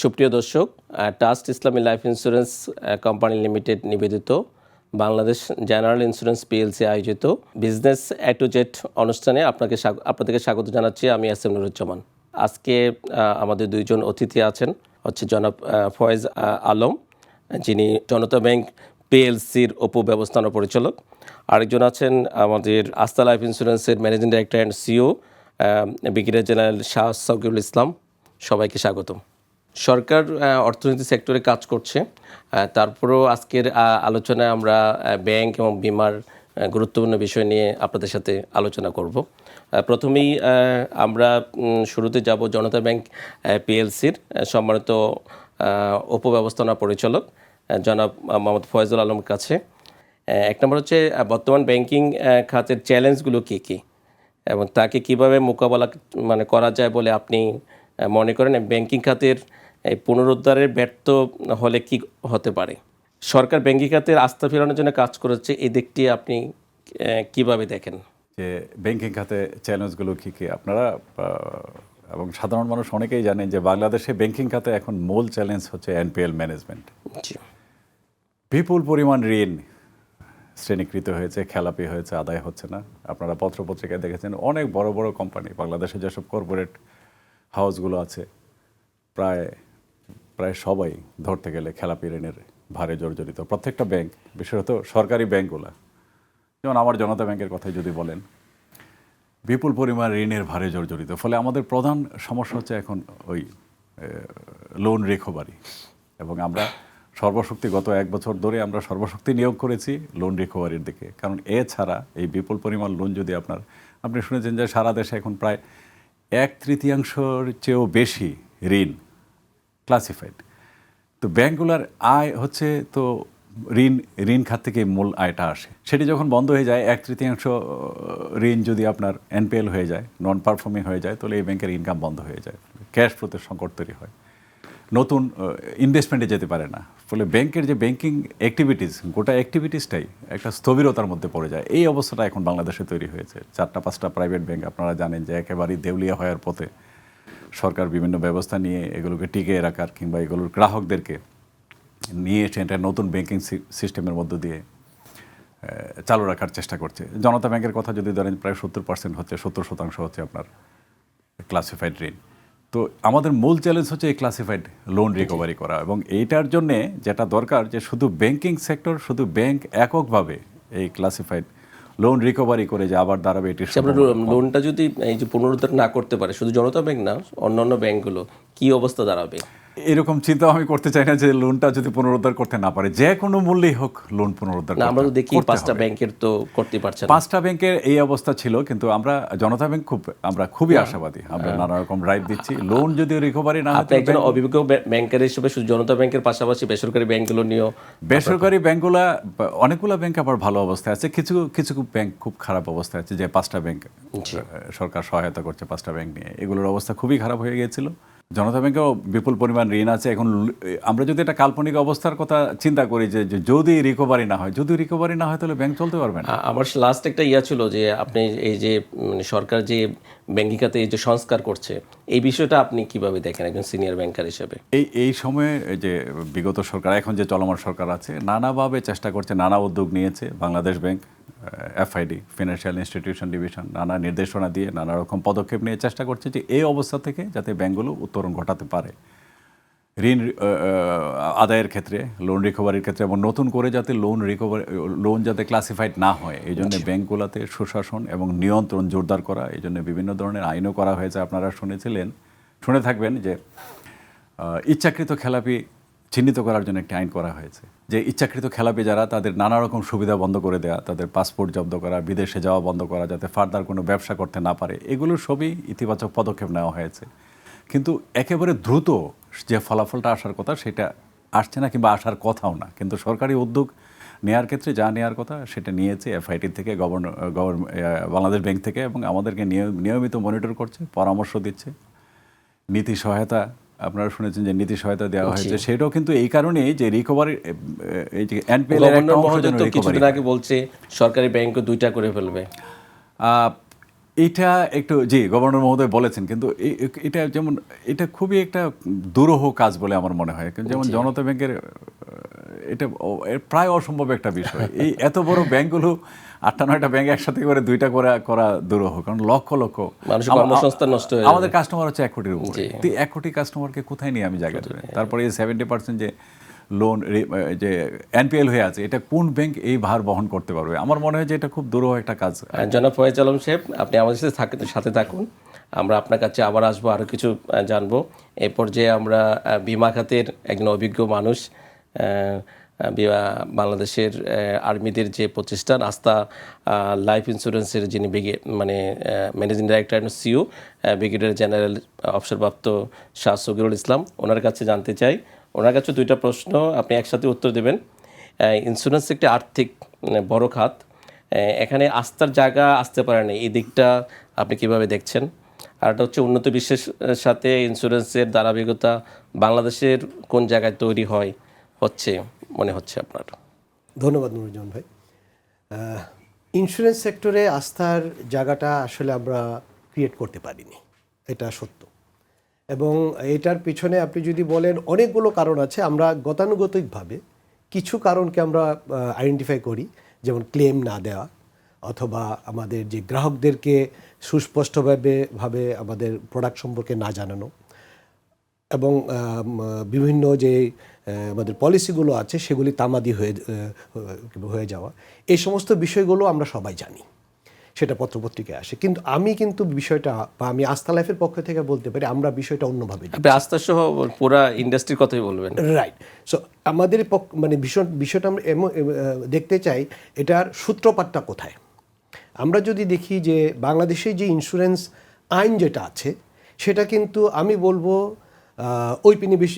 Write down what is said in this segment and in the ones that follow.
সুপ্রিয় দর্শক ট্রাস্ট ইসলামী life insurance company limited নিবেদিত, বাংলাদেশ জেনারেল ইন্স্যুরেন্স পিএলসি আয়োজিত বিজনেস এ টু জেড অনুষ্ঠানে আপনাকে আপনাদেরকে স্বাগত জানাচ্ছি। আমি এস এম নুরুজ্জামান। আজকে আমাদের দুইজন অতিথি আছেন, হচ্ছে জনাব ফয়েজ আলম, যিনি জনতা ব্যাংক পিএলসির উপব্যবস্থাপনা পরিচালক। আরেকজন আছেন আমাদের আস্থা লাইফ ইন্স্যুরেন্সের managing director and CEO brigadier general Shah Sakiul Islam. সবাইকে স্বাগতম। সরকার অর্থনীতি সেক্টরে কাজ করছে। তারপরেও আজকের আলোচনায় আমরা ব্যাংক এবং বিমার গুরুত্বপূর্ণ বিষয় নিয়ে আপনাদের সাথে আলোচনা করব। প্রথমেই আমরা শুরুতে যাব জনতা ব্যাংক পিএলসির সম্মানিত উপব্যবস্থাপনা পরিচালক জনাব মোহাম্মদ ফয়জুল আলমের কাছে। এক নম্বর হচ্ছে বর্তমান ব্যাংকিং খাতের চ্যালেঞ্জগুলো কী কী? এবং তাকে কীভাবে মোকাবেলা মানে করা যায় বলে আপনি মনে করেন? ব্যাংকিং খাতের এই পুনরুদ্ধারের ব্যর্থ হলে কি হতে পারে? সরকার ব্যাংকিং খাতের আস্থা ফেরানোর জন্য কাজ করেছে এই দিকটি আপনি কীভাবে দেখেন? যে ব্যাংকিং খাতে চ্যালেঞ্জগুলো কী কী? আপনারা এবং সাধারণ মানুষ অনেকেই জানেন যে বাংলাদেশে ব্যাংকিং খাতে এখন মূল চ্যালেঞ্জ হচ্ছে এনপিএল ম্যানেজমেন্ট। বিপুল পরিমাণ ঋণ শ্রেণীকৃত হয়েছে খেলাপি হয়েছে আদায় হচ্ছে না। আপনারা পত্রপত্রিকায় দেখেছেন অনেক বড় বড় কোম্পানি বাংলাদেশে যেসব কর্পোরেট হাউসগুলো আছে প্রায় প্রায় সবাই ধরতে গেলে খেলাপি ঋণের ভারে জর্জরিত। প্রত্যেকটা ব্যাংক বিশেষত সরকারি ব্যাংকগুলো যেমন আমার জনতা ব্যাংকের কথাই যদি বলেন, বিপুল পরিমাণ ঋণের ভারে জর্জরিত। ফলে আমাদের প্রধান সমস্যা হচ্ছে এখন ওই লোন রিকভারি এবং আমরা সর্বশক্তি গত এক বছর ধরে আমরা সর্বশক্তি নিয়োগ করেছি লোন রিকভারির দিকে। কারণ এছাড়া এই বিপুল পরিমাণ লোন যদি আপনার, আপনি শুনেছেন যে সারা দেশে এখন প্রায় এক তৃতীয়াংশের চেয়েও বেশি ঋণ ক্লাসিফাইড তো ব্যাংকগুলোর আয় হচ্ছে তো ঋণ ঋণ খাত থেকে মূল আয়টা আসে। সেটি যখন বন্ধ হয়ে যায়, এক তৃতীয়াংশ ঋণ যদি আপনার এনপিএল হয়ে যায় নন পারফর্মিং হয়ে যায়, তাহলে এই ব্যাংকের ইনকাম বন্ধ হয়ে যায়। ক্যাশ ফ্লোতে সংকট তৈরি হয়। নতুন ইনভেস্টমেন্টে যেতে পারে না। ফলে ব্যাংকের যে ব্যাংকিং অ্যাক্টিভিটিস গোটা অ্যাক্টিভিটিসটাই একটা স্থবিরতার মধ্যে পড়ে যায়। এই অবস্থাটা এখন বাংলাদেশে তৈরি হয়েছে। চারটা, পাঁচটা প্রাইভেট ব্যাংক আপনারা জানেন যে একেবারেই দেউলিয়া হওয়ার পথে সরকার বিভিন্ন ব্যবস্থা নিয়ে এগুলোকে টিকিয়ে রাখার কিংবা এগুলোর গ্রাহকদেরকে নিয়ে এসে এটা নতুন ব্যাংকিং সিস্টেমের মধ্য দিয়ে চালু রাখার চেষ্টা করছে। জনতা ব্যাংকের কথা যদি ধরেন প্রায় সত্তর পার্সেন্ট হচ্ছে সত্তর শতাংশ হচ্ছে আপনার ক্লাসিফাইড ঋণ। তো আমাদের মূল চ্যালেঞ্জ হচ্ছে এই ক্লাসিফাইড লোন রিকভারি করা এবং এইটার জন্যে যেটা দরকার যে শুধু ব্যাংকিং সেক্টর শুধু ব্যাংক এককভাবে এই ক্লাসিফাইড লোন রিকভারি করে যে আবার দাঁড়াবে এটি আপনার লোনটা যদি এই যে পুনরুদ্ধার না করতে পারে শুধু জনতা ব্যাংক না অন্যান্য ব্যাংকগুলো কি অবস্থা দাঁড়াবে? এরকম চিন্তা আমি করতে চাই না যে লোনটা যদি পুনরুদ্ধার করতে না পারে যে কোনো মূল্যেই হোক লোন পুনরুদ্ধার না আমরা তো দেখি পাঁচটা ব্যাংকের তো করতে পারছে না। পাঁচটা ব্যাংকের এই অবস্থা ছিল কিন্তু আমরা জনতা ব্যাংক খুব আমরা খুবই আশাবাদী। আমরা নানা রকম রাইট দিচ্ছি। লোন যদি রিকভারি না হয় একজন অভিজ্ঞ ব্যাংক- ব্যাংকার হিসেবে শুধু জনতা ব্যাংকের পাশাপাশি বেসরকারি ব্যাংকগুলো নিয়েও বেসরকারি ব্যাংকগুলা অনেকগুলো ব্যাংক আবার ভালো অবস্থায় আছে। কিছু কিছু ব্যাংক খুব খারাপ অবস্থায় আছে যে পাঁচটা ব্যাংক সরকার সহায়তা করছে পাঁচটা ব্যাংক নিয়ে। এগুলোর অবস্থা খুবই খারাপ হয়ে গিয়েছিল। জনতা ব্যাংকেও বিপুল পরিমাণ ঋণ আছে। এখন আমরা যদি একটা কাল্পনিক অবস্থার কথা চিন্তা করি যে যদি রিকভারি না হয় যদি রিকভারি না হয় তাহলে ব্যাংক চলতে পারবে না। আমার লাস্ট একটা ইয়া ছিল যে আপনি এই যে সরকার যে ব্যাংকিং খাতে এই যে সংস্কার করছে এই বিষয়টা আপনি কীভাবে দেখেন একজন সিনিয়র ব্যাংকার হিসেবে? এই এই সময়ে এই যে বিগত সরকার এখন যে চলমান সরকার আছে নানাভাবে চেষ্টা করছে নানা উদ্যোগ নিয়েছে Bangladesh bank. FID financial institution division নানা নির্দেশনা দিয়ে নানা রকম পদক্ষেপ নিয়ে চেষ্টা করছে যে এই অবস্থা থেকে যাতে ব্যাঙ্কগুলো উত্তরণ ঘটাতে পারে। ঋণ আদায়ের ক্ষেত্রে লোন রিকভারির ক্ষেত্রে এবং নতুন করে যাতে লোন রিকভারি লোন যাতে ক্লাসিফাইড না হয় এই জন্য ব্যাংকগুলোতে সুশাসন এবং নিয়ন্ত্রণ জোরদার করা এই জন্য বিভিন্ন ধরনের আইনও করা হয়েছে আপনারা শুনেছিলেন। শুনে থাকবেন যে ইচ্ছাকৃত খেলাপি চিহ্নিত করার জন্য একটি আইন করা হয়েছে। যে ইচ্ছাকৃত খেলাপি যারা তাদের নানা রকম সুবিধা বন্ধ করে দেওয়া তাদের পাসপোর্ট জব্দ করা, বিদেশে যাওয়া বন্ধ করা যাতে ফার্দার কোনো ব্যবসা করতে না পারে, এগুলো সবই ইতিবাচক পদক্ষেপ নেওয়া হয়েছে। কিন্তু একেবারে দ্রুত যে ফলাফলটা আসার কথা সেটা আসছে না কিংবা আসার কথাও না। কিন্তু সরকারি উদ্যোগ নেয়ার ক্ষেত্রে যা নেওয়ার কথা সেটা নিয়েছে এফআইটি থেকে গভর্নর গভর্ন বাংলাদেশ ব্যাংক থেকে এবং আমাদেরকে নিয়ম- নিয়মিত মনিটর করছে, পরামর্শ দিচ্ছে। নীতি সহায়তা আপনারা শুনেছেন যে নীতি সহায়তা দেওয়া হয়েছে। সেটাও কিন্তু এই কারণে যে রিকভারি এই যে এনপিএল কিছুদিন আগে বলছে সরকারি ব্যাংকও দুইটা করে ফেলবে। আহ, এটা একটু জি গভর্নর মহোদয় বলেছেন কিন্তু এটা যেমন এটা খুবই একটা দুরূহ কাজ বলে আমার মনে হয়। কিন্তু যেমন জনতা ব্যাংকের এটা প্রায় অসম্ভব একটা বিষয়। এই এত বড় ব্যাংকগুলো আটটা নয়টা ব্যাংক একসাথে করে দুইটা করা করা দুরূহ কারণ লক্ষ লক্ষ কর্মসংস্থান নষ্ট হয়ে আমাদের কাস্টমার হচ্ছে এক কোটির উপরে। এক কোটি কাস্টমারকে কোথায় নিয়ে আমি জায়গা তারপরে এই সেভেন্টি পার্সেন্ট যে লোন যে এনপিএল হয়ে আছে, এটা কোন ব্যাংক এই ভার বহন করতে পারবে? আমার মনে হয় যে এটা খুব দুরূহ একটা কাজ। জনাব ফয়েজ আলম সাহেব, আপনি আমাদের সাথে থাক- সাথে থাকুন। আমরা আপনার কাছে আবার আসব আরও কিছু জানব। এ পর্যায়ে আমরা বিমা খাতের একজন অভিজ্ঞ মানুষ বাংলাদেশের আর্মিদের যে প্রতিষ্ঠান, আস্থা লাইফ ইন্স্যুরেন্সের যিনি ব্রিগে মানে managing director and CEO brigadier general, অবসরপ্রাপ্ত শাহ সগিরুল ইসলাম, ওনার কাছে জানতে চাই ওনার কাছে দুইটা প্রশ্ন আপনি একসাথে উত্তর দেবেন। ইন্স্যুরেন্স একটি আর্থিক উম, বড় খাত। এখানে আস্থার জায়গা আসতে পারে না এই দিকটা আপনি কীভাবে দেখছেন? আর একটা হচ্ছে উন্নত বিশ্বের সাথে ইন্স্যুরেন্সের ধারাবাহিকতা বাংলাদেশের কোন জায়গায় তৈরি হয় হচ্ছে মনে হচ্ছে আপনার। ধন্যবাদ নুরুজ্জামান ভাই। ইন্স্যুরেন্স সেক্টরে আস্থার জায়গাটা আসলে আমরা ক্রিয়েট করতে পারিনি এটা সত্য। এবং এটার পিছনে আপনি যদি বলেন অনেকগুলো কারণ আছে, আমরা গতানুগতিকভাবে কিছু কারণকে আমরা আইডেন্টিফাই করি, যেমন ক্লেম না দেওয়া অথবা আমাদের যে গ্রাহকদেরকে সুস্পষ্টভাবে, ভাবে আমাদের প্রোডাক্ট সম্পর্কে না জানানো এবং বিভিন্ন যে আমাদের পলিসিগুলো আছে, সেগুলি তামাদি হয়ে হয়ে যাওয়া। এই সমস্ত বিষয়গুলো আমরা সবাই জানি। সেটা পত্রপত্রিকায় আসে। কিন্তু আমি কিন্তু বিষয়টা বা আমি আস্থা লাইফের পক্ষ থেকে বলতে পারি আমরা বিষয়টা অন্যভাবে। আপনি আস্থা সহ পুরা ইন্ডাস্ট্রির কথাই বলবেন। রাইট সো আমাদের পক্ষ মানে ভীষণ বিষয়টা আমরা এমন দেখতে চাই এটার সূত্রপাতটা কোথায়? আমরা যদি দেখি যে বাংলাদেশে যে ইন্স্যুরেন্স আইন যেটা আছে সেটা কিন্তু আমি বলব ঔপনিবেশ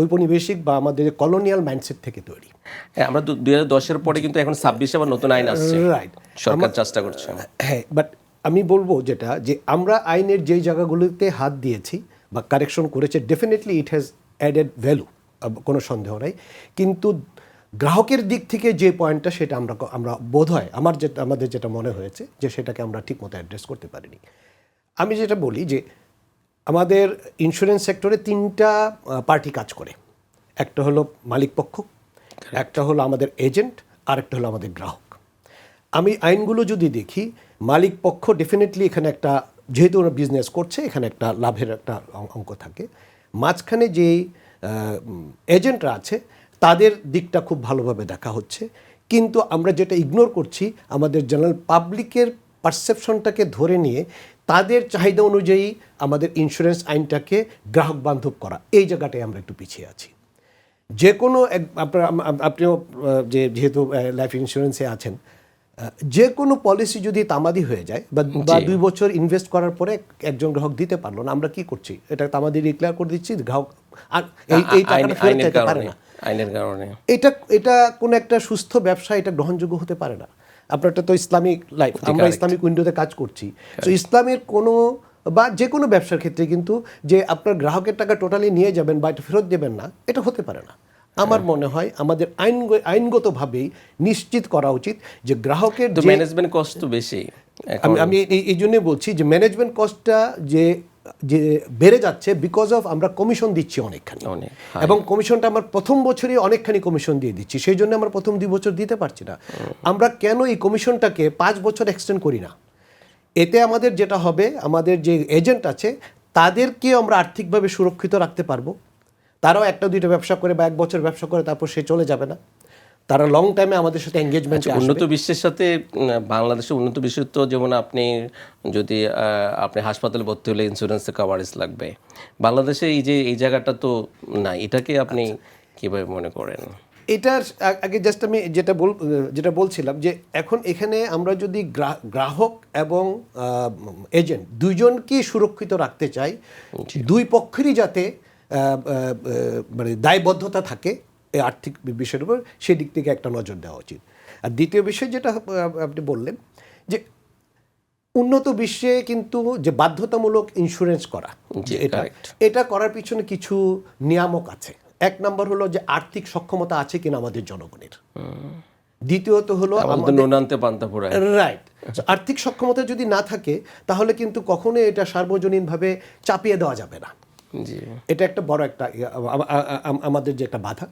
ঔপনিবেশিক বা আমাদের কলোনিয়াল মাইন্ডসেট থেকে তৈরি। হ্যাঁ আমরা দুই হাজার দশের পরে কিন্তু এখন ছাব্বিশে আবার নতুন আইন আসছে। রাইট সরকার চেষ্টা করছে। হ্যাঁ বাট আমি বলব যেটা যে আমরা আইনের যেই জায়গাগুলোতে হাত দিয়েছি বা কারেকশন করেছে definitely it has added value কোনো সন্দেহ নাই। কিন্তু গ্রাহকের দিক থেকে যে পয়েন্টটা সেটা আমরা আমরা বোধ হয় আমার যেটা আমাদের যেটা মনে হয়েছে যে সেটাকে আমরা ঠিকমতো অ্যাড্রেস করতে পারিনি। আমি যেটা বলি যে আমাদের ইন্স্যুরেন্স সেক্টরে তিনটা পার্টি কাজ করে। একটা হলো মালিক পক্ষ একটা হলো আমাদের এজেন্ট আর একটা হলো আমাদের গ্রাহক। আমি আইনগুলো যদি দেখি মালিক পক্ষ ডেফিনেটলি এখানে একটা যেহেতু ওরা বিজনেস করছে এখানে একটা লাভের একটা অঙ্ক থাকে। মাঝখানে যেই এজেন্টরা আছে তাদের দিকটা খুব ভালোভাবে দেখা হচ্ছে। কিন্তু আমরা যেটা ইগনোর করছি আমাদের জেনারেল পাবলিকের পারসেপশনটাকে ধরে নিয়ে তাদের চাহিদা অনুযায়ী আমাদের ইন্স্যুরেন্স আইনটাকে গ্রাহক বান্ধব করা। এই জায়গাটায় আমরা একটু পিছিয়ে আছি। যে কোনো আপনিও যে যেহেতু লাইফ ইন্স্যুরেন্সে আছেন যে কোনো পলিসি যদি তামাদি হয়ে যায় বা দুই বছর ইনভেস্ট করার পরে একজন গ্রাহক দিতে পারল না আমরা কি করছি? এটা তামাদি ডিক্লেয়ার করে দিচ্ছি গ্রাহক আর এই এই টাকাটা ফেরত চাইতে পারে না। আইনের কারণে। এটা এটা কোনো একটা সুস্থ ব্যবসা এটা গ্রহণযোগ্য হতে পারে না। আপনারটা তো ইসলামিক লাইফ আমরা ইসলামিক উইন্ডোতে কাজ করছি। তো ইসলামের কোনো বা যে কোনো ব্যবসার ক্ষেত্রে কিন্তু যে আপনার গ্রাহকের টাকা টোটালি নিয়ে যাবেন বা এটা ফেরত দেবেন না এটা হতে পারে না। আমার মনে হয় আমাদের আইন আইনগতভাবেই নিশ্চিত করা উচিত যে গ্রাহকের যে ম্যানেজমেন্ট কস্ট তো বেশি আমি এই জন্যই বলছি যে ম্যানেজমেন্ট কস্টটা যে যে বেড়ে যাচ্ছে বিকজ অফ আমরা কমিশন দিচ্ছি অনেকখানি। অনেক, এবং কমিশনটা আমার প্রথম বছরই অনেকখানি কমিশন দিয়ে দিচ্ছি সেই জন্য আমরা প্রথম দুই বছর দিতে পারছি না। আমরা কেন এই কমিশনটাকে পাঁচ বছর এক্সটেন্ড করি না? এতে আমাদের যেটা হবে আমাদের যে এজেন্ট আছে তাদেরকে আমরা আর্থিকভাবে সুরক্ষিত রাখতে পারব। তারাও একটা দুইটা ব্যবসা করে বা এক বছর ব্যবসা করে তারপর সে চলে যাবে না। তারা লং টাইমে আমাদের সাথে এঙ্গেজমেন্ট উন্নত বিশ্বের সাথে উম, বাংলাদেশের উন্নত বিশ্বের তো যেমন আপনি যদি আপনি হাসপাতালে ভর্তি হলে ইন্স্যুরেন্সের কাভারেজ লাগবে। বাংলাদেশে এই যে এই জায়গাটা তো না এটাকে আপনি কীভাবে মনে করেন? এটার আগে জাস্ট আমি যেটা বল যেটা বলছিলাম যে এখন এখানে আমরা যদি গ্রা- গ্রাহক এবং এজেন্ট দুইজনকেই সুরক্ষিত রাখতে চাই দুই পক্ষেরই যাতে মানে দায়বদ্ধতা থাকে এই আর্থিক বিষয়ের উপর সেদিক থেকে একটা নজর দেওয়া উচিত। আর দ্বিতীয় বিষয় যেটা আপনি বললেন যে উন্নত বিশ্বে কিন্তু যে বাধ্যতামূলক ইন্স্যুরেন্স করা এটা এটা করার পিছনে কিছু নিয়ামক আছে। এক নম্বর হলো যে আর্থিক সক্ষমতা আছে কিনা আমাদের জনগণের। দ্বিতীয়ত হলো আমাদের রাইট আর্থিক সক্ষমতা যদি না থাকে তাহলে কিন্তু কখনোই এটা সার্বজনীনভাবে চাপিয়ে দেওয়া যাবে না। এটা একটা বড় একটা আমাদের যে একটা বাধা।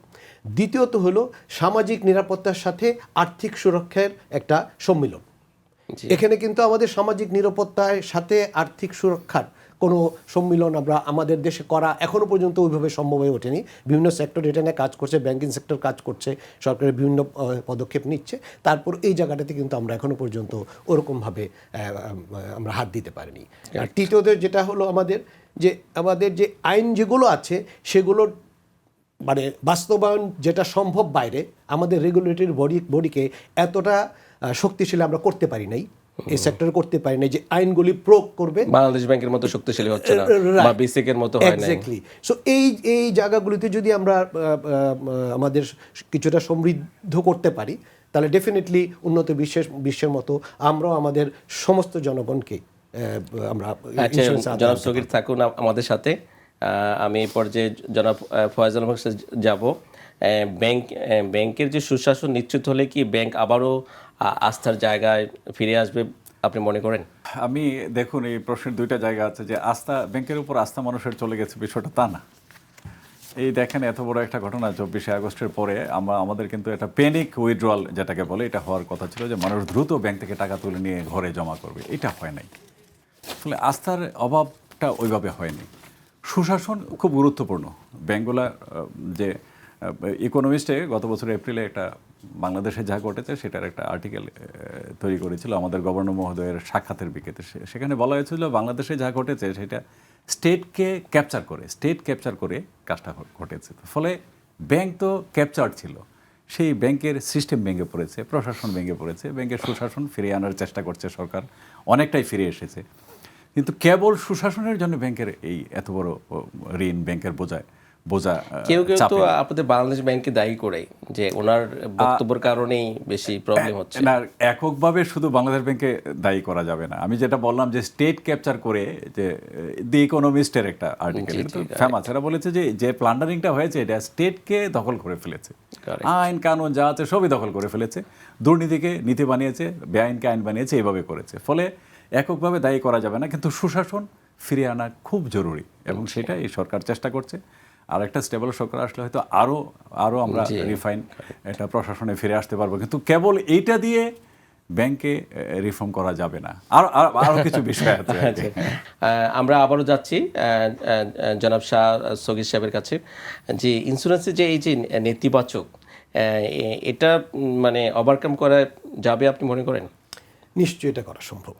দ্বিতীয়ত হলো সামাজিক নিরাপত্তার সাথে আর্থিক সুরক্ষার একটা সম্মিলন। এখানে কিন্তু আমাদের সামাজিক নিরাপত্তার সাথে আর্থিক সুরক্ষার কোনো সম্মিলন আমরা আমাদের দেশে করা এখনও পর্যন্ত ওইভাবে সম্ভব হয়ে ওঠেনি। বিভিন্ন সেক্টর এটা নিয়ে কাজ করছে ব্যাংকিং সেক্টর কাজ করছে সরকারের বিভিন্ন পদক্ষেপ নিচ্ছে। তারপর এই জায়গাটাতে কিন্তু আমরা এখনও পর্যন্ত ওরকমভাবে আমরা হাত দিতে পারিনি। আর তৃতীয়ত যেটা হলো আমাদের যে আমাদের যে আইন যেগুলো আছে সেগুলোর মানে বাস্তবায়ন যেটা সম্ভব বাইরে আমাদের রেগুলেটরি বডি বডিকে এতটা শক্তিশালী আমরা করতে পারি নাই। এই সেক্টরে করতে পারি নাই যে আইনগুলি প্রয়োগ করবে। বাংলাদেশ ব্যাংকের মতো শক্তিশালী হচ্ছে না বা বিসিক এর মতো হয় না এক্স্যাক্টলি সো এই এই জায়গাগুলিতে যদি আমরা আমাদের কিছুটা সমৃদ্ধ করতে পারি তাহলে ডেফিনেটলি উন্নত বিশ্বের বিশ্বের মতো আমরাও আমাদের সমস্ত জনগণকে আমরা আচ্ছা জনাব সগির থাকুন আমাদের সাথে। আমি এই পর্যায়ে জনাব ফয়জাল হক যাব। ব্যাংক ব্যাংকের যে সুশাসন নিশ্চিত হলে কি ব্যাংক আবারও আস্থার জায়গায় ফিরে আসবে আপনি মনে করেন? আমি দেখুন এই প্রশ্নের দুইটা জায়গা আছে যে আস্থা ব্যাংকের উপর আস্থা মানুষের চলে গেছে বিষয়টা তা না। এই দেখেন এত বড় একটা ঘটনা চব্বিশে আগস্টের পরে আমরা আমাদের কিন্তু একটা পেনিক উইথড্রয়াল যেটাকে বলে এটা হওয়ার কথা ছিল যে মানুষ দ্রুত ব্যাংক থেকে টাকা তুলে নিয়ে ঘরে জমা করবে। এটা হয় নাই। ফলে আস্থার অভাবটা ওইভাবে হয়নি। সুশাসন খুব গুরুত্বপূর্ণ। ব্যাঙ্কগুলা আহ, যে ইকোনমিস্টে গত বছর এপ্রিলে একটা বাংলাদেশে যা ঘটেছে সেটার একটা আর্টিকেল তৈরি করেছিল আমাদের গভর্নর মহোদয়ের সাক্ষাতের বিকেতে। সেখানে বলা হয়েছিল, বাংলাদেশে যা ঘটেছে সেটা স্টেটকে ক্যাপচার করে স্টেট ক্যাপচার করে কাজটা ঘটেছে। ফলে ব্যাংক তো ক্যাপচার ছিল। সেই ব্যাংকের সিস্টেম ভেঙে পড়েছে, প্রশাসন ভেঙে পড়েছে ব্যাংকের সুশাসন ফিরিয়ে আনার চেষ্টা করছে সরকার, অনেকটাই ফিরে এসেছে। কিন্তু কেবল সুশাসনের জন্য ব্যাংকের এই এত বড় ঋণ ব্যাংকের বোঝায়। বোঝা কেউ কেউ তো আপনাদের বাংলাদেশ ব্যাংককে দায়ী করে যে ওনার বক্তব্যের কারণেই বেশি প্রবলেম হচ্ছে। না এককভাবে শুধু বাংলাদেশ ব্যাংকে দায়ী করা যাবে না। আমি যেটা বললাম যে স্টেট ক্যাপচার করে যে দি ইকোনমিস্টের একটা আর্টিকেল ফেমাস এরা বলেছে যে যে প্লান্ডারিংটা হয়েছে এটা স্টেটকে দখল করে ফেলেছে. আইন কানুন যা আছে সবই দখল করে ফেলেছে। দুর্নীতিকে নীতি বানিয়েছে বেআইনকে আইন বানিয়েছে এইভাবে করেছে। ফলে এককভাবে দায়ী করা যাবে না কিন্তু সুশাসন ফিরিয়ে আনা খুব জরুরি। এবং সেটা এই সরকার চেষ্টা করছে। আর একটা স্টেবল সরকার আসলে হয়তো আরও আরও আমরা রিফাইন এটা প্রশাসনে ফিরে আসতে পারব। কিন্তু কেবল এইটা দিয়ে ব্যাংকে রিফর্ম করা যাবে না। আর আর- আরও কিছু বিষয় আছে। আহ, আমরা আবারও যাচ্ছি জনাব শাহ সগির সাহেবের কাছে। যে ইন্স্যুরেন্সের যে এই যে নেতিবাচক আহ, এটা মানে ওভারকাম করা যাবে আপনি মনে করেন? নিশ্চয়ই এটা করা সম্ভব।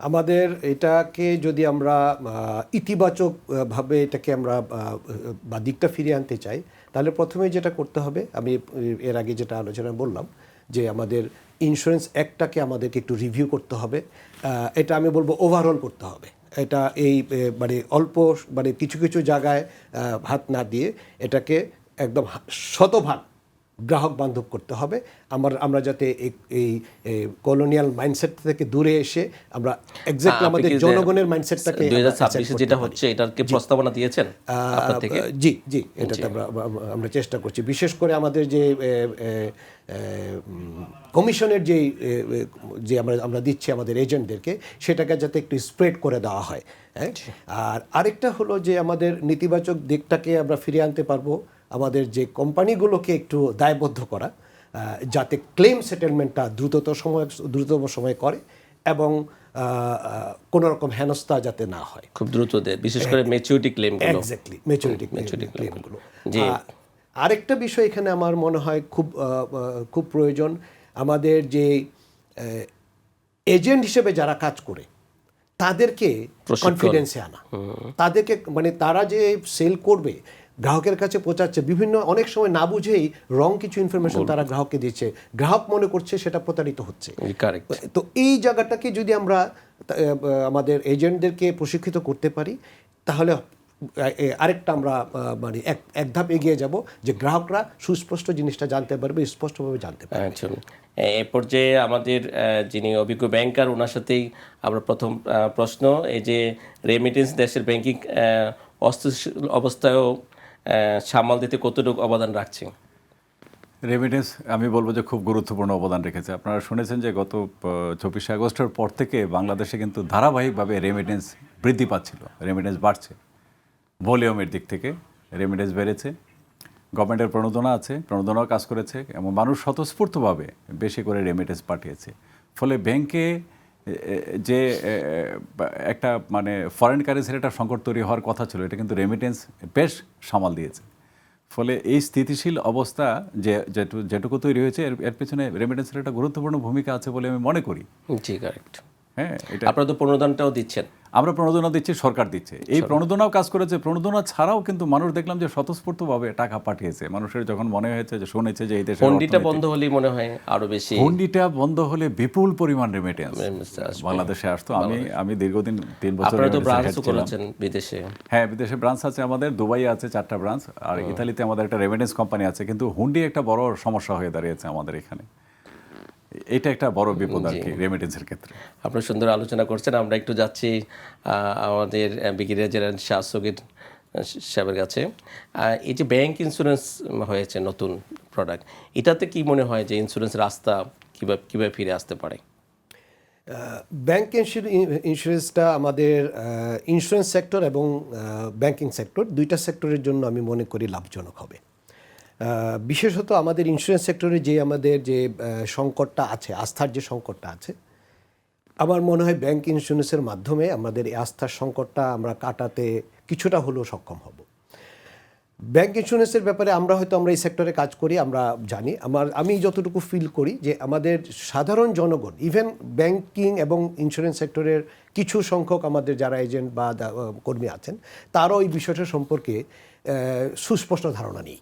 আমাদের এটাকে যদি আমরা আহ, ইতিবাচক ভাবে এটাকে আমরা বা দিকটা ফিরিয়ে আনতে চাই তাহলে প্রথমে যেটা করতে হবে আমি এর আগে যেটা আলোচনা বললাম যে আমাদের ইন্স্যুরেন্স অ্যাক্টটাকে আমাদেরকে একটু রিভিউ করতে হবে এটা আমি বলব ওভারঅল করতে হবে। এটা এই মানে অল্প মানে কিছু কিছু জায়গায় হাত না দিয়ে এটাকে একদম শতভাগ গ্রাহক বান্ধব করতে হবে। আমার আমরা যাতে এই- কলোনিয়াল মাইন্ডসেট থেকে দূরে এসে আমরা এক্স্যাক্টলি আমাদের জনগণের মাইন্ডসেটটাকে যেটা হচ্ছে এটার কি প্রস্তাবনা দিয়েছেন জি জি এটাতে আমরা আমরা- চেষ্টা করছি। বিশেষ করে আমাদের যে কমিশনের যে যে আমরা আমরা দিচ্ছি আমাদের এজেন্টদেরকে সেটাকে যাতে একটু স্প্রেড করে দেওয়া হয় হ্যাঁ? আর আরেকটা হলো যে আমাদের নেতিবাচক দিকটাকে আমরা ফিরিয়ে আনতে পারব। আমাদের যে কোম্পানিগুলোকে একটু দায়বদ্ধ করা যাতে ক্লেম সেটেলমেন্টটা দ্রুততর সময় দ্রুততম সময় করে এবং কোনো রকম হেনস্থা যাতে না হয়। খুব দ্রুত বিশেষ করে মেচুরিটি ক্লেমগুলো এক্স্যাক্টলি ম্যাচুরিটি Maturity ক্লেমগুলো। আরেকটা বিষয় এখানে আমার মনে হয় খুব খুব প্রয়োজন। আমাদের যে এজেন্ট হিসেবে যারা কাজ করে তাদেরকে। কনফিডেন্সে আনা। তাদেরকে মানে তারা যে সেল করবে গ্রাহকের কাছে পৌঁছাচ্ছে। বিভিন্ন অনেক সময় না বুঝেই রং কিছু ইনফরমেশন তারা গ্রাহককে দিচ্ছে। গ্রাহক মনে করছে সেটা প্রতারিত হচ্ছে। তো এই জায়গাটাকে যদি আমরা আমাদের এজেন্টদেরকে প্রশিক্ষিত করতে পারি তাহলে আরেকটা আমরা মানে এক এক ধাপ এগিয়ে যাব যে গ্রাহকরা সুস্পষ্ট জিনিসটা জানতে পারবে স্পষ্টভাবে জানতে পারবে। এ পর্যায়ে আমাদের যিনি অভিজ্ঞ ব্যাংকার ওনার সাথেই আমরা প্রথম প্রশ্ন এই যে রেমিটেন্স দেশের ব্যাংকিং অস্থিতিশীল অবস্থায়ও সামাল দিতে কতটুকু অবদান রাখছে? রেমিটেন্স আমি বলব যে খুব গুরুত্বপূর্ণ অবদান রেখেছে। আপনারা শুনেছেন যে গত চব্বিশে আগস্টের পর থেকে বাংলাদেশে কিন্তু ধারাবাহিকভাবে রেমিটেন্স বৃদ্ধি পাচ্ছিল রেমিটেন্স বাড়ছে। ভলিউমের দিক থেকে রেমিটেন্স বেড়েছে। গভর্নমেন্টের প্রণোদনা আছে, প্রণোদনাও কাজ করেছে এবং মানুষ স্বতঃস্ফূর্তভাবে বেশি করে রেমিটেন্স পাঠিয়েছে। ফলে ব্যাংকে যে একটা মানে ফরেন কারেন্সির একটা সংকট তৈরি হওয়ার কথা ছিল এটা কিন্তু রেমিটেন্স বেশ সামাল দিয়েছে। ফলে এই স্থিতিশীল অবস্থা যে যেটু- যেটুকু তৈরি হয়েছে এর এর পেছনে রেমিটেন্সের একটা গুরুত্বপূর্ণ ভূমিকা আছে বলে আমি মনে করি। জি কারেক্ট হ্যাঁ এটা আপনারা তো প্রণোদনটাও দিচ্ছেন। আমরা প্রণোদনা দিচ্ছি সরকার দিচ্ছে। এই প্রণোদনাও কাজ করেছে। প্রণোদনা ছাড়াও কিন্তু মানুষ দেখলাম যে স্বতঃস্ফূর্তভাবে টাকা পাঠিয়েছে। মানুষের যখন মনে হয়েছে যে শুনেছে যে এই দেশে ফন্ডিটা বন্ধ হলেই মনে হয় আরও বেশি হুন্ডিটা বন্ধ হলে বিপুল পরিমাণ রেমিটেন্স বাংলাদেশে আসতো। আমি আমি দীর্ঘদিন তিন বছর আপনারা তো ব্রাঞ্চও করেছেন বিদেশে। হ্যাঁ বিদেশে ব্রাঞ্চ আছে আমাদের দুবাই আছে চারটা ব্রাঞ্চ আর ইতালিতে আমাদের একটা রেমিটেন্স কোম্পানি আছে। কিন্তু হুন্ডি একটা বড় সমস্যা হয়ে দাঁড়িয়েছে আমাদের এখানে। এটা একটা বড় বিপদ আর কি রেমিটেন্সের ক্ষেত্রে। আপনার সুন্দর আলোচনা করছেন আমরা একটু যাচ্ছি আমাদের শাহ সগির সাহেবের কাছে। এই যে ব্যাংক ইন্স্যুরেন্স হয়েছে নতুন প্রোডাক্ট এটাতে কি মনে হয় যে ইন্স্যুরেন্স রাস্তা কীভাবে কীভাবে ফিরে আসতে পারে? ব্যাংক ইন্স্যুরেন্সটা আমাদের ইন্স্যুরেন্স সেক্টর এবং ব্যাংকিং সেক্টর দুইটা সেক্টরের জন্য আমি মনে করি লাভজনক হবে। বিশেষত আমাদের ইন্স্যুরেন্স সেক্টরে যে আমাদের যে সংকটটা আছে, আস্থার যে সংকটটা আছে, আমার মনে হয় ব্যাংক ইন্স্যুরেন্সের মাধ্যমে আমাদের এই আস্থার সংকটটা আমরা কাটাতে কিছুটা হলেও সক্ষম হব। ব্যাংক ইন্স্যুরেন্সের ব্যাপারে আমরা হয়তো আমরা এই সেক্টরে কাজ করি, আমরা জানি। আমার, আমি যতটুকু ফিল করি যে আমাদের সাধারণ জনগণ ইভেন ব্যাংকিং এবং ইন্স্যুরেন্স সেক্টরের কিছু সংখ্যক আমাদের যারা এজেন্ট বা কর্মী আছেন, তারও এই বিষয়টা সম্পর্কে সুস্পষ্ট ধারণা নেই।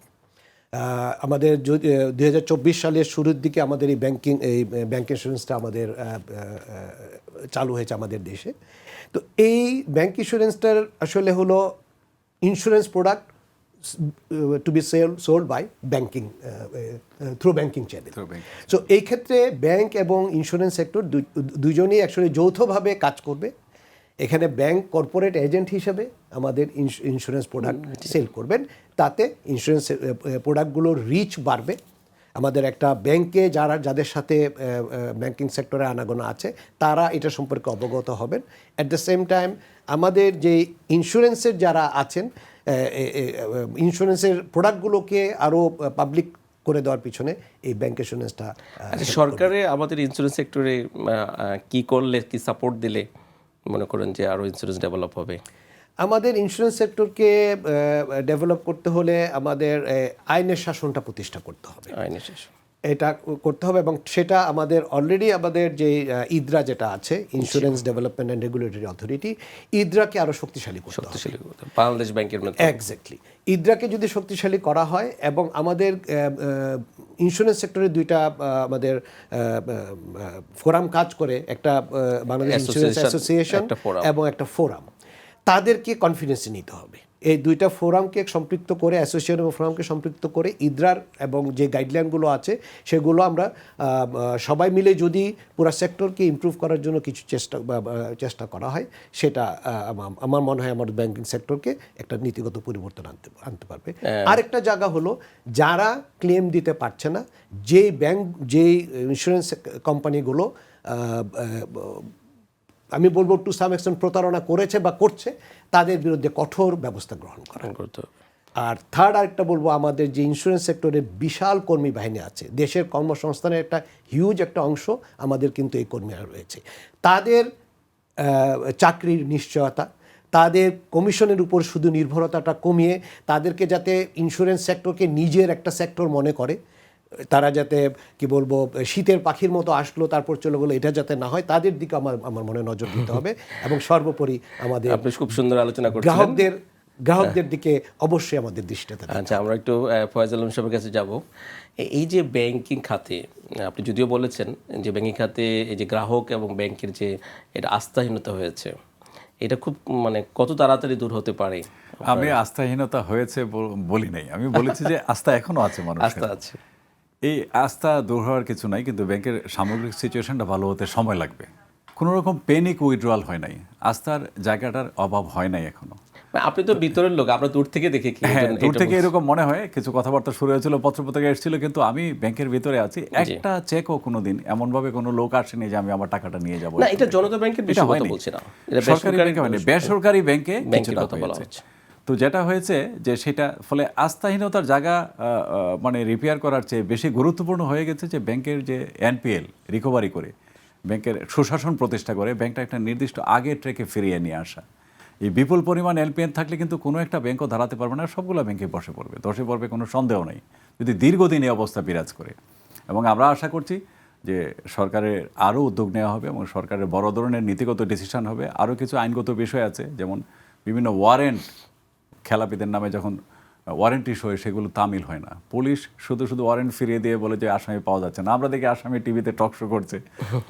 আমাদের যদি দুই হাজার চব্বিশ সালের শুরুর দিকে আমাদের এই ব্যাংকিং এই ব্যাংক ইন্স্যুরেন্সটা আমাদের চালু হয়েছে আমাদের দেশে। তো এই ব্যাংক ইন্স্যুরেন্সটার আসলে হলো insurance product to be sell sold by banking through banking channel so এই ক্ষেত্রে ব্যাংক এবং ইন্স্যুরেন্স সেক্টর দুজনেই অ্যাকচুয়ালি যৌথভাবে কাজ করবে। এখানে ব্যাংক কর্পোরেট এজেন্ট হিসেবে আমাদের ইন্স্যুরেন্স প্রোডাক্ট সেল করবেন। তাতে ইন্স্যুরেন্স প্রোডাক্টগুলোর রিচ বাড়বে। আমাদের একটা ব্যাংকে যারা যাদের সাথে ব্যাংকিং সেক্টরে আনাগোনা আছে তারা এটা সম্পর্কে অবগত হবেন। অ্যাট দ্য সেম টাইম আমাদের যে ইন্স্যুরেন্সের যারা আছেন ইন্স্যুরেন্সের প্রোডাক্টগুলোকে আরও পাবলিক করে দেওয়ার পিছনে এই ব্যাংক ইন্স্যুরেন্সটা আচ্ছা সরকারে আমাদের ইন্স্যুরেন্স সেক্টরে কি করলে কি সাপোর্ট দিলে মনে করেন যে আরও ইন্স্যুরেন্স ডেভেলপ হবে? আমাদের ইন্স্যুরেন্স সেক্টরকে ডেভেলপ করতে হলে আমাদের আইনের শাসনটা প্রতিষ্ঠা করতে হবে। আইনের শেষ এটা করতে হবে এবং সেটা আমাদের অলরেডি আমাদের যে ইদ্রা যেটা আছে insurance development and regulatory authority ইদ্রাকে আরও শক্তিশালী করতে শক্তিশালী করতে বাংলাদেশ ব্যাংকের মতো এক্স্যাক্টলি ইদ্রাকে যদি শক্তিশালী করা হয় এবং আমাদের ইন্স্যুরেন্স সেক্টরে দুইটা আমাদের ফোরাম কাজ করে একটা বাংলাদেশ ইন্স্যুরেন্স অ্যাসোসিয়েশন এবং একটা ফোরাম তাদেরকে কনফিডেন্সে নিতে হবে। এই দুইটা ফোরামকে সম্পৃক্ত করে অ্যাসোসিয়েশন এবং ফোরামকে সম্পৃক্ত করে ইদ্রার এবং যে গাইডলাইনগুলো আছে সেগুলো আমরা সবাই মিলে যদি পুরো সেক্টরকে ইমপ্রুভ করার জন্য কিছু চেষ্টা চেষ্টা করা হয় সেটা আমার মনে হয় আমার ব্যাংকিং সেক্টরকে একটা নীতিগত পরিবর্তন আনতে আনতে পারবে। আরেকটা জায়গা হলো যারা ক্লেম দিতে পারছে না যেই ব্যাংক যেই ইন্স্যুরেন্স কোম্পানিগুলো আমি বলব টু সাম এক্সটেন্ট প্রতারণা করেছে বা করছে তাদের বিরুদ্ধে কঠোর ব্যবস্থা গ্রহণ করা। করতে হবে। আর থার্ড আরেকটা বলব আমাদের যে ইন্স্যুরেন্স সেক্টরে বিশাল কর্মী বাহিনী আছে দেশের কর্মসংস্থানের একটা হিউজ একটা অংশ আমাদের কিন্তু এই কর্মীরা রয়েছে। তাদের চাকরির নিশ্চয়তা তাদের কমিশনের উপর শুধু নির্ভরতাটা কমিয়ে তাদেরকে যাতে ইন্স্যুরেন্স সেক্টরকে নিজের একটা সেক্টর মনে করে তারা যাতে কি বলব শীতের পাখির মতো আসলো তারপর চলে গেলো এটা যাতে না হয় তাদের দিকে আমার আমার মনে নজর দিতে হবে এবং সর্বোপরি আমাদের আপনি খুব সুন্দর আলোচনা করছিলেন। গ্রাহকদের গ্রাহকদের দিকে অবশ্যই আমাদের দৃষ্টিতে আচ্ছা আমরা একটু ফয়েজ আলম সাহেবের কাছে যাব। এই যে ব্যাংকিং খাতে আপনি যদিও বলেছেন যে ব্যাংকিং খাতে এই যে গ্রাহক এবং ব্যাংকের যে এটা আস্থাহীনতা হয়েছে এটা খুব মানে কত তাড়াতাড়ি দূর হতে পারে? আমি আস্থাহীনতা হয়েছে বলি নাই। আমি বলেছি যে আস্থা এখনও আছে মানুষের। আস্থা আছে। এই আস্থা দূর হওয়ার কিছু নাই কিন্তু ব্যাংকের সামগ্রিক সিচুয়েশনটা ভালো হতে সময় লাগবে। কোনো রকম পেনিক উইথড্রয়াল হয় নাই। আস্থার জায়গাটার অভাব হয় নাই এখনও। আপনি তো ভিতরের লোক আমরা দূর থেকে দেখে কি হ্যাঁ দূর থেকে এরকম মনে হয় কিছু কথাবার্তা শুরু হয়েছিল পত্রপত্রিকা এসেছিল কিন্তু আমি ব্যাংকের ভিতরে আছি। একটা চেকও কোনো কোনোদিন এমনভাবে কোনো লোক আসেনি যে আমি আমার টাকাটা নিয়ে যাব। না এটা জনতা ব্যাংকের বিষয় কথা। বলছি না। সরকারি ব্যাংকে হয়নি বেসরকারি ব্যাংকে কিছুটা কথা বলা হয়েছে। হচ্ছে। তো যেটা হয়েছে যে সেটা ফলে আস্থাহীনতার জায়গা মানে রিপেয়ার করার চেয়ে বেশি গুরুত্বপূর্ণ হয়ে গেছে যে ব্যাংকের যে এনপিএল রিকভারি করে, ব্যাংকের সুশাসন প্রতিষ্ঠা করে, ব্যাংকটা একটা নির্দিষ্ট আগের ট্রেকে ফিরিয়ে নিয়ে আসা। এই বিপুল পরিমাণ এলপিএন থাকলে কিন্তু কোনো একটা ব্যাংকও দাঁড়াতে পারবে না, সবগুলো ব্যাংকে বসে পড়বে। ধসে পড়বে কোনো সন্দেহ নেই, যদি দীর্ঘদিন এই অবস্থা বিরাজ করে। এবং আমরা আশা করছি যে সরকারের আরও উদ্যোগ নেওয়া হবে এবং সরকারের বড় ধরনের নীতিগত ডিসিশন হবে। আরও কিছু আইনগত বিষয় আছে, যেমন বিভিন্ন ওয়ারেন্ট খেলাপিদের নামে যখন ওয়ারেন্ট ইস্যু হয় সেগুলো তামিল হয় না। পুলিশ শুধু শুধু ওয়ারেন্ট ফিরিয়ে দিয়ে বলে যে আসামি পাওয়া যাচ্ছে না। আমরা দেখি আসামি টিভিতে টক শো করছে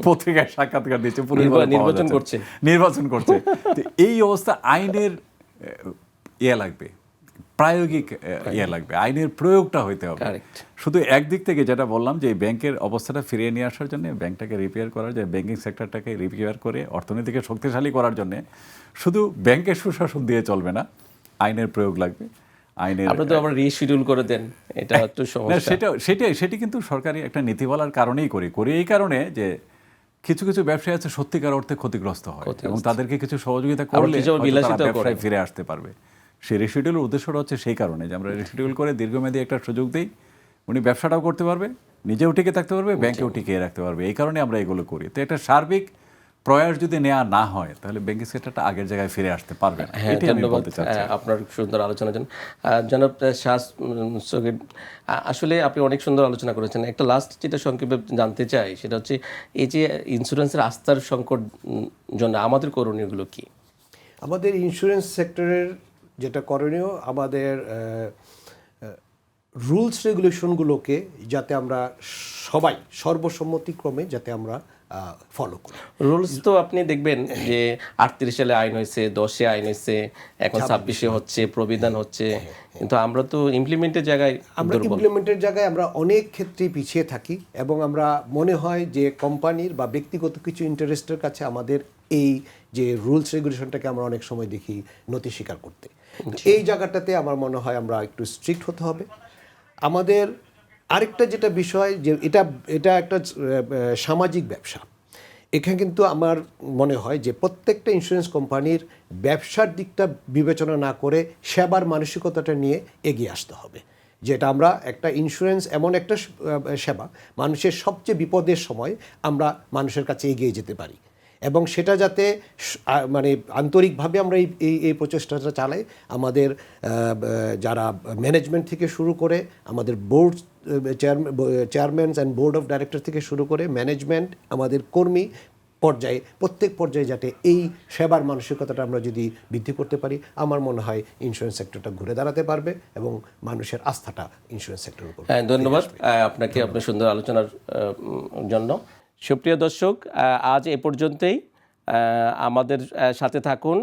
পত্রিকায় সাক্ষাৎকার দিচ্ছে পুলিশ নির্বাচন করছে। নির্বাচন করছে। এই অবস্থা আইনের ইয়ে লাগবে প্রায়োগিক ইয়ে লাগবে। আইনের প্রয়োগটা হইতে হবে। শুধু একদিক থেকে যেটা বললাম যে ব্যাংকের অবস্থাটা ফিরিয়ে নিয়ে আসার জন্য ব্যাংকটাকে রিপেয়ার করার জন্য ব্যাংকিং সেক্টরটাকে রিপেয়ার করে অর্থনীতিকে শক্তিশালী করার জন্য শুধু ব্যাংকের সুশাসন দিয়ে চলবে না আইনের প্রয়োগ লাগবে। আইনের আপনি তো আবার রিশিডিউল করে দেন এটা একটু সমস্যা। সেটা সেটাই সেটি কিন্তু সরকারি একটা কারণেই করি করি এই কারণে যে কিছু কিছু ব্যবসায়ী আছে সত্যিকার অর্থে ক্ষতিগ্রস্ত হয় এবং তাদেরকে কিছু সহযোগিতা করলে। ব্যবসায় ফিরে আসতে পারবে। সেই রেশিডিউলের উদ্দেশ্যটা হচ্ছে সেই কারণে যে আমরা রেশিডিউল করে দীর্ঘমেয়াদী একটা সুযোগ দিই উনি ব্যবসাটাও করতে পারবে নিজেও টিকে থাকতে পারবে ব্যাংকেও টিকিয়ে রাখতে পারবে। এই কারণে আমরা এগুলো করি। তো একটা সার্বিক প্রয়াস যদি নেওয়া না হয় তাহলে ব্যাংকিং সেক্টরটা আগের জায়গায় ফিরে আসতে পারবে না। হ্যাঁ আমি ধন্যবাদ। বলতে চাচ্ছি। আপনার সুন্দর আলোচনার জন্য। জনাব শাহ আসলে আপনি অনেক সুন্দর আলোচনা করেছেন। একটা লাস্ট যেটা সংক্ষেপে জানতে চাই সেটা হচ্ছে এই যে ইন্স্যুরেন্সের আস্থার সংকট জন্য আমাদের করণীয়গুলো কি? আমাদের ইন্স্যুরেন্স সেক্টরের যেটা করণীয় আমাদের রুলস রেগুলেশনগুলোকে যাতে আমরা সবাই সর্বসম্মতিক্রমে যাতে আমরা ফলো করি। রুলস তো আপনি দেখবেন যে আটত্রিশ সালে আইন হয়েছে দশে আইন হয়েছে এখন ছাব্বিশে হচ্ছে প্রবিধান হচ্ছে। কিন্তু আমরা তো ইমপ্লিমেন্টের জায়গায় আমরা ইমপ্লিমেন্টের জায়গায় আমরা অনেক ক্ষেত্রেই পিছিয়ে থাকি এবং আমরা মনে হয় যে কোম্পানির বা ব্যক্তিগত কিছু ইন্টারেস্টের কাছে আমাদের এই যে রুলস রেগুলেশনটাকে আমরা অনেক সময় দেখি নথি স্বীকার করতে। এই জায়গাটাতে আমার মনে হয় আমরা একটু স্ট্রিক্ট হতে হবে। আমাদের আরেকটা যেটা বিষয় যে এটা এটা একটা সামাজিক ব্যবসা। এখানে কিন্তু আমার মনে হয় যে প্রত্যেকটা ইন্স্যুরেন্স কোম্পানির ব্যবসার দিকটা বিবেচনা না করে সেবার মানসিকতাটা নিয়ে এগিয়ে আসতে হবে। যেটা আমরা একটা ইন্স্যুরেন্স এমন একটা সেবা, মানুষের সবচেয়ে বিপদের সময় আমরা মানুষের কাছে এগিয়ে যেতে পারি। এবং সেটা যাতে মানে আন্তরিকভাবে আমরা এই এই প্রচেষ্টাটা চালাই, আমাদের যারা ম্যানেজমেন্ট থেকে শুরু করে, আমাদের board chairman and board of director থেকে শুরু করে ম্যানেজমেন্ট আমাদের কর্মী পর্যায়ে প্রত্যেক পর্যায়ে যাতে এই সেবার মানসিকতাটা আমরা যদি বৃদ্ধি করতে পারি আমার মনে হয় ইন্স্যুরেন্স সেক্টরটা ঘুরে দাঁড়াতে পারবে এবং মানুষের আস্থাটা ইন্স্যুরেন্স সেক্টরের উপর হ্যাঁ ধন্যবাদ। আপনাকে আপনার সুন্দর আলোচনার জন্য। সুপ্রিয় দর্শক আজ এ পর্যন্তই। আমাদের সাথে থাকুন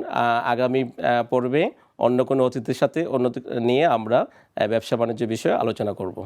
আগামী পর্বে। অন্য কোনো অতিথির সাথে অন্য নিয়ে আমরা ব্যবসা বাণিজ্য বিষয়ে আলোচনা করব।